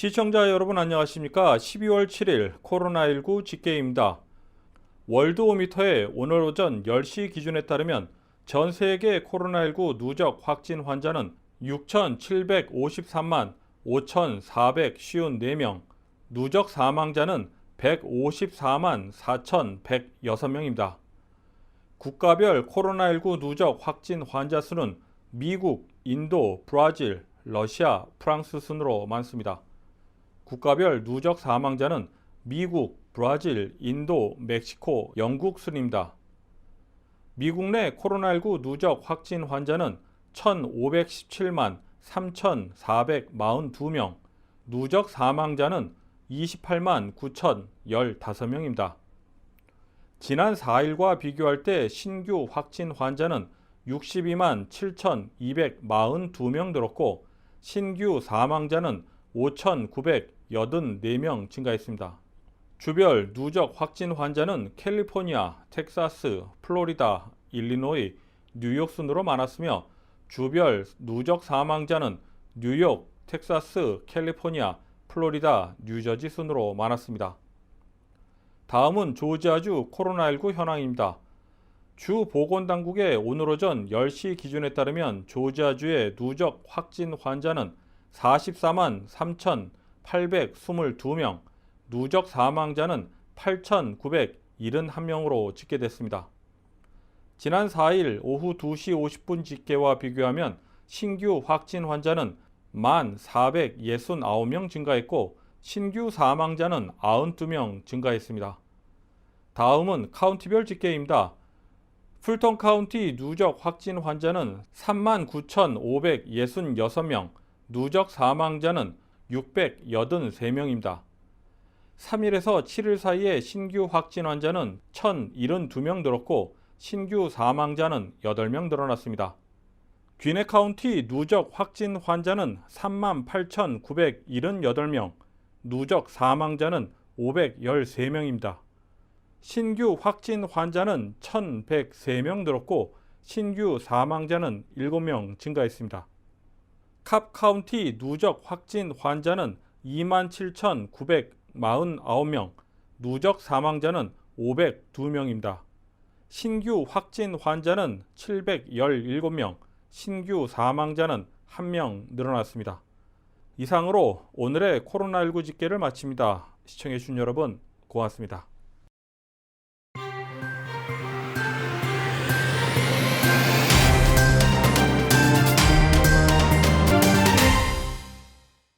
시청자 여러분 안녕하십니까? 12월 7일 코로나19 집계입니다. 월드오미터의 오늘 오전 10시 기준에 따르면 전 세계 코로나19 누적 확진 환자는 6,753만 5,454명, 누적 사망자는 154만 4,106명입니다. 국가별 코로나19 누적 확진 환자 수는 미국, 인도, 브라질, 러시아, 프랑스 순으로 많습니다. 국가별 누적 사망자는 미국, 브라질, 인도, 멕시코, 영국 순입니다. 미국 내 코로나19 누적 확진 환자는 1,517만 3,442명, 누적 사망자는 28만 9,015명입니다. 지난 4일과 비교할 때 신규 확진 환자는 62만 7,242명 늘었고 신규 사망자는 5,984명 증가했습니다. 주별 누적 확진 환자는 캘리포니아, 텍사스, 플로리다, 일리노이, 뉴욕 순으로 많았으며 주별 누적 사망자는 뉴욕, 텍사스, 캘리포니아, 플로리다, 뉴저지 순으로 많았습니다. 다음은 조지아주 코로나19 현황입니다. 주 보건당국의 오늘 오전 10시 기준에 따르면 조지아주의 누적 확진 환자는 44만 3,822명, 누적 사망자는 8,971명으로 집계됐습니다. 지난 4일 오후 2시 50분 집계와 비교하면 신규 확진 환자는 1만 469명 증가했고 신규 사망자는 92명 증가했습니다. 다음은 카운티별 집계입니다. 풀턴 카운티 누적 확진 환자는 39,566명, 누적 사망자는 683명입니다. 3일에서 7일 사이에 신규 확진 환자는 1,072명 늘었고 신규 사망자는 8명 늘어났습니다. 귀네 카운티 누적 확진 환자는 38,978명, 누적 사망자는 513명입니다. 신규 확진 환자는 1,103명 늘었고 신규 사망자는 7명 증가했습니다. 캅 카운티 누적 확진 환자는 27,949명, 누적 사망자는 502명입니다. 신규 확진 환자는 717명, 신규 사망자는 1명 늘어났습니다. 이상으로 오늘의 코로나19 집계를 마칩니다. 시청해주신 여러분 고맙습니다.